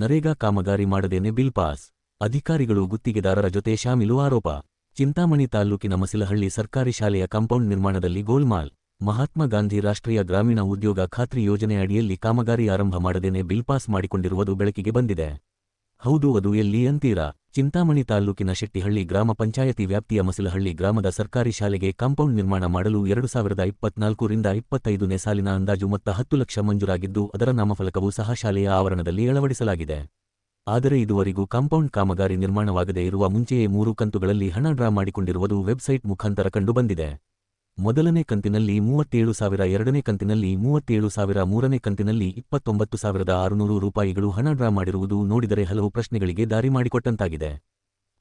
ನರೇಗಾ ಕಾಮಗಾರಿ ಮಾಡದೇನೆ bill pass. ಅಧಿಕಾರಿಗಳು ಗುತ್ತಿಗೆದಾರರ ಜೊತೆ ಶಾಮಿಲು ಆರೋಪ. ಚಿಂತಾಮಣಿ ತಾಲ್ಲೂಕಿನ ಮಸಿಲಹಳ್ಳಿ ಸರ್ಕಾರಿ ಶಾಲೆಯ ಕಾಂಪೌಂಡ್ ನಿರ್ಮಾಣದಲ್ಲಿ ಗೋಲ್ಮಾಲ್. ಮಹಾತ್ಮ ಗಾಂಧಿ ರಾಷ್ಟ್ರೀಯ ಗ್ರಾಮೀಣ ಉದ್ಯೋಗ ಖಾತ್ರಿ ಯೋಜನೆ ಅಡಿಯಲ್ಲಿ ಕಾಮಗಾರಿ ಆರಂಭ ಮಾಡದೇನೆ ಬಿಲ್ ಪಾಸ್ ಮಾಡಿಕೊಂಡಿರುವುದು ಬೆಳಕಿಗೆ ಬಂದಿದೆ. ಹೌದು, ಅದು ಎಲ್ಲಿ ಅಂತೀರಾ? ಚಿಂತಾಮಣಿ ತಾಲ್ಲೂಕಿನ ಶೆಟ್ಟಿಹಳ್ಳಿ ಗ್ರಾಮ ಪಂಚಾಯತಿ ವ್ಯಾಪ್ತಿಯ ಮಸಿಲಹಳ್ಳಿ ಗ್ರಾಮದ ಸರ್ಕಾರಿ ಶಾಲೆಗೆ ಕಾಂಪೌಂಡ್ ನಿರ್ಮಾಣ ಮಾಡಲು ಎರಡು ಸಾವಿರದ ಇಪ್ಪತ್ನಾಲ್ಕರಿಂದ ಇಪ್ಪತ್ತೈದನೇ ಸಾಲಿನ ಅಂದಾಜು ಮೊತ್ತ ಹತ್ತು ಲಕ್ಷ ಮಂಜೂರಾಗಿದ್ದು, ಅದರ ನಾಮಫಲಕವು ಸಹ ಶಾಲೆಯ ಆವರಣದಲ್ಲಿ ಅಳವಡಿಸಲಾಗಿದೆ. ಆದರೆ ಇದುವರೆಗೂ ಕಾಂಪೌಂಡ್ ಕಾಮಗಾರಿ ನಿರ್ಮಾಣವಾಗದೇ ಇರುವ ಮುಂಚೆಯೇ ಮೂರು ಕಂತುಗಳಲ್ಲಿ ಹಣ ಡ್ರಾ ಮಾಡಿಕೊಂಡಿರುವುದು ವೆಬ್ಸೈಟ್ ಮುಖಾಂತರ ಕಂಡುಬಂದಿದೆ. ಮೊದಲನೇ ಕಂತಿನಲ್ಲಿ ಮೂವತ್ತೇಳು ಸಾವಿರ, ಎರಡನೇ ಕಂತಿನಲ್ಲಿ ಮೂವತ್ತೇಳು ಸಾವಿರ, ಮೂರನೇ ಕಂತಿನಲ್ಲಿ ಇಪ್ಪತ್ತೊಂಬತ್ತು ಸಾವಿರದ ಆರುನೂರು ರೂಪಾಯಿಗಳು ಹಣ ಡ್ರಾ ಮಾಡಿರುವುದು ನೋಡಿದರೆ ಹಲವು ಪ್ರಶ್ನೆಗಳಿಗೆ ದಾರಿ ಮಾಡಿಕೊಟ್ಟಂತಾಗಿದೆ.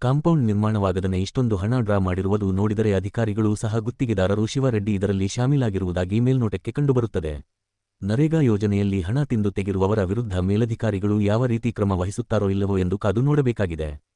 ಕಾಂಪೌಂಡ್ ನಿರ್ಮಾಣವಾಗದನೆ ಇಷ್ಟೊಂದು ಹಣ ಡ್ರಾ ಮಾಡಿರುವುದು ನೋಡಿದರೆ ಅಧಿಕಾರಿಗಳು ಸಹ ಗುತ್ತಿಗೆದಾರರು ಶಿವರೆಡ್ಡಿ ಇದರಲ್ಲಿ ಶಾಮೀಲಾಗಿರುವುದಾಗಿ ಮೇಲ್ನೋಟಕ್ಕೆ ಕಂಡುಬರುತ್ತದೆ. ನರೇಗಾ ಯೋಜನೆಯಲ್ಲಿ ಹಣ ತಿಂದು ತೆಗೆರುವವರ ವಿರುದ್ಧ ಮೇಲಧಿಕಾರಿಗಳು ಯಾವ ರೀತಿ ಕ್ರಮ ವಹಿಸುತ್ತಾರೋ ಇಲ್ಲವೋ ಎಂದು ಕಾದು ನೋಡಬೇಕಾಗಿದೆ.